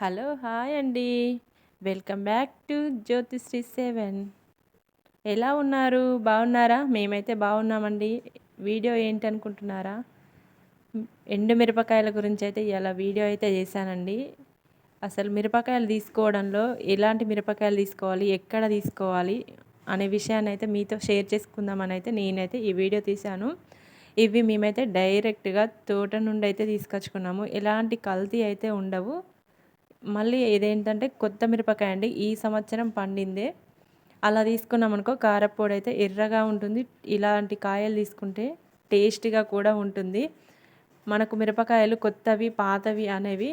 Hello hi అండి. Welcome back to Jyothishree seven. ఎలా ఉన్నారు? బాగున్నారా? మేమైతే బాగున్నామండి. వీడియో ఏంటి అనుకుంటున్నారా ఎండు మిరపకాయల గురించి అయితే ఇలా వీడియో అయితే చేశానండి. అసలు మిరపకాయలు తీసుకోవడంలో ఎలాంటి మిరపకాయలు తీసుకోవాలి? ఎక్కడ తీసుకోవాలి? అనే విషయాన్ని అయితే మీతో షేర్ చేసుకుందామని అయితే నేనైతే ఈ వీడియో తీశాను. ఇవి మేమైతే డైరెక్ట్గా తోట నుండి అయితే తీసుకొచ్చుకున్నాము. ఎలాంటి కల్తీ అయితే ఉండవు. మళ్ళీ ఇదేంటంటే కొత్త మిరపకాయ అండి. ఈ సంవత్సరం పండిందే. అలా తీసుకున్నాం అనుకో కారపొడి అయితే ఎర్రగా ఉంటుంది. ఇలాంటి కాయలు తీసుకుంటే టేస్టీగా కూడా ఉంటుంది. మనకు మిరపకాయలు కొత్తవి పాతవి అనేవి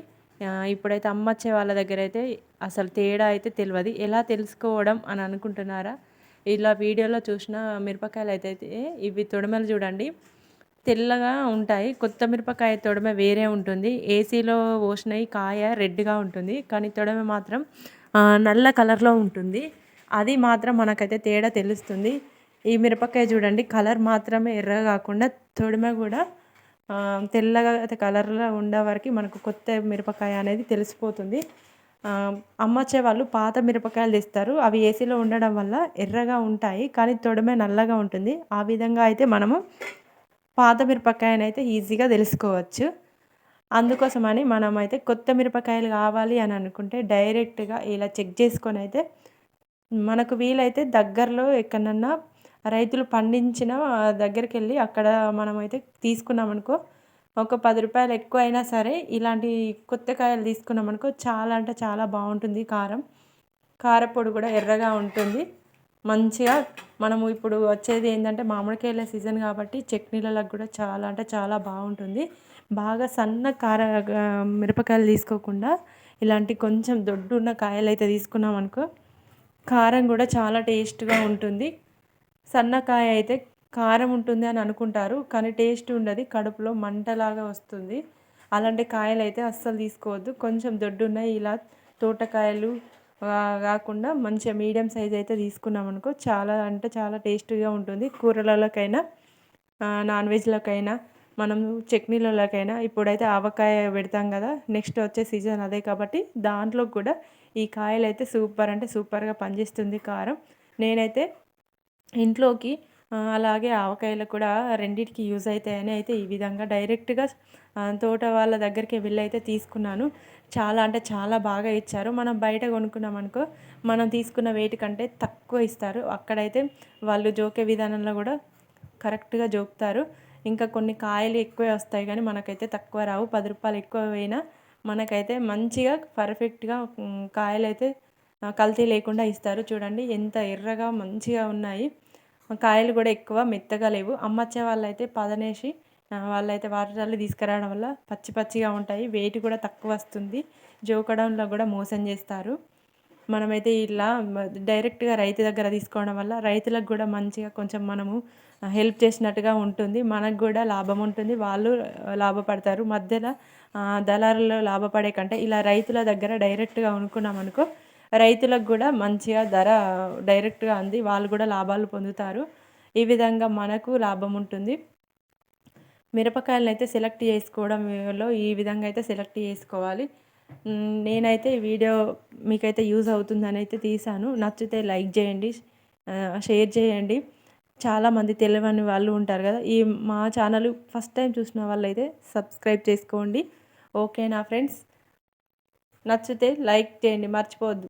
ఇప్పుడైతే అమ్మచ్చే వాళ్ళ దగ్గర అయితే అసలు తేడా అయితే తెలియదు ఎలా తెలుసుకోవడం అని అనుకుంటున్నారా? ఇలా వీడియోలో చూసిన మిరపకాయలు అయితే ఇవి తొడమలు చూడండి. తెల్లగా ఉంటాయి. కొత్త మిరపకాయ తొడమ వేరే ఉంటుంది. ఏసీలో పోసినవి కాయ రెడ్గా ఉంటుంది. కానీ తొడమ మాత్రం నల్ల కలర్లో ఉంటుంది. అది మాత్రం మనకైతే తేడా తెలుస్తుంది. ఈ మిరపకాయ చూడండి కలర్ మాత్రమే ఎర్రగా కాకుండా తొడిమ కూడా తెల్లగా కలర్లో ఉండే వరకు మనకు కొత్త మిరపకాయ అనేది తెలిసిపోతుంది. అమ్మచ్చే వాళ్ళు పాత మిరపకాయలు తెస్తారు. అవి ఏసీలో ఉండడం వల్ల ఎర్రగా ఉంటాయి. కానీ తొడమే నల్లగా ఉంటుంది. ఆ విధంగా అయితే మనము పాత మిరపకాయని అయితే ఈజీగా తెలుసుకోవచ్చు. అందుకోసమని మనం అయితే కొత్త మిరపకాయలు కావాలి అని అనుకుంటే డైరెక్ట్గా ఇలా చెక్ చేసుకొని అయితే మనకు వీలైతే దగ్గరలో ఎక్కడన్నా రైతులు పండించిన దగ్గరికి వెళ్ళి అక్కడ మనమైతే తీసుకున్నామనుకో ఒక పది రూపాయలు ఎక్కువ అయినా సరే ఇలాంటి కొత్త కాయలు తీసుకున్నామనుకో చాలా అంటే చాలా బాగుంటుంది కారం. కారపొడి కూడా ఎర్రగా ఉంటుంది. మంచిగా మనము ఇప్పుడు వచ్చేది ఏంటంటే మామిడికాయల సీజన్ కాబట్టి చట్నీలకు కూడా చాలా అంటే చాలా బాగుంటుంది. బాగా సన్న కార మిరపకాయలు తీసుకోకుండా ఇలాంటి కొంచెం దొడ్డున్న కాయలు అయితే తీసుకున్నాం అనుకో కారం కూడా చాలా టేస్ట్గా ఉంటుంది. సన్నకాయ అయితే కారం ఉంటుంది అని అనుకుంటారు కానీ టేస్ట్ ఉండదు. కడుపులో మంటలాగా వస్తుంది. అలాంటి కాయలు అయితే అస్సలు తీసుకోవద్దు. కొంచెం దొడ్డున్న ఇలా తోటకాయలు కాకుండా మంచిగా మీడియం సైజ్ అయితే తీసుకున్నాం అనుకో చాలా అంటే చాలా టేస్టీగా ఉంటుంది. కూరలకైనా నాన్ వెజ్లకైనా మనం చట్నీలకైనా ఇప్పుడైతే ఆవకాయ పెడతాం కదా నెక్స్ట్ వచ్చే సీజన్ అదే కాబట్టి దాంట్లో కూడా ఈ కాయలు అయితే సూపర్ అంటే సూపర్గా పనిచేస్తుంది కారం. నేనైతే ఇంట్లోకి అలాగే ఆవకాయలు కూడా రెండింటికి యూజ్ అవుతాయని అయితే ఈ విధంగా డైరెక్ట్గా తోట వాళ్ళ దగ్గరికి వెళ్ళి అయితే తీసుకున్నాను. చాలా అంటే చాలా బాగా ఇచ్చారు. మనం బయట కొనుక్కున్నాం అనుకో మనం తీసుకున్న వెయిట్ కంటే తక్కువ ఇస్తారు. అక్కడైతే వాళ్ళు జోకే విధానంలో కూడా కరెక్ట్గా జోకుతారు. ఇంకా కొన్ని కాయలు ఎక్కువే వస్తాయి కానీ మనకైతే తక్కువ రావు. పది రూపాయలు ఎక్కువ పోయినా మనకైతే మంచిగా పర్ఫెక్ట్గా కాయలు అయితే కల్తీ లేకుండా ఇస్తారు. చూడండి ఎంత ఎర్రగా మంచిగా ఉన్నాయి. కాయలు కూడా ఎక్కువ మెత్తగా లేవు. అమ్మచ్చే వాళ్ళైతే పదనేసి వాళ్ళైతే వాటర్ తీసుకురావడం వల్ల పచ్చి పచ్చిగా ఉంటాయి. వెయిట్ కూడా తక్కువ వస్తుంది. జోకడంలో కూడా మోసం చేస్తారు. మనమైతే ఇలా డైరెక్ట్గా రైతు దగ్గర తీసుకోవడం వల్ల రైతులకు కూడా మంచిగా కొంచెం మనము హెల్ప్ చేసినట్టుగా ఉంటుంది. మనకు కూడా లాభం ఉంటుంది. వాళ్ళు లాభపడతారు. మధ్యలో దళారులు లాభపడే కంటే ఇలా రైతుల దగ్గర డైరెక్ట్గా అనుకున్నాం అనుకో రైతులకు కూడా మంచిగా ధర డైరెక్ట్గా అంది. వాళ్ళు కూడా లాభాలు పొందుతారు. ఈ విధంగా మనకు లాభం ఉంటుంది. మిరపకాయలను అయితే సెలెక్ట్ చేసుకోవడంలో ఈ విధంగా అయితే సెలెక్ట్ చేసుకోవాలి. నేనైతే వీడియో మీకైతే యూజ్ అవుతుందని అయితే తీసాను. నచ్చితే లైక్ చేయండి షేర్ చేయండి. చాలామంది తెలియని వాళ్ళు ఉంటారు కదా. ఈ మా ఛానల్ ఫస్ట్ టైం చూసిన వాళ్ళు అయితే సబ్స్క్రైబ్ చేసుకోండి. ఓకేనా ఫ్రెండ్స్. నచ్చితే లైక్ చేయండి మర్చిపోవద్దు.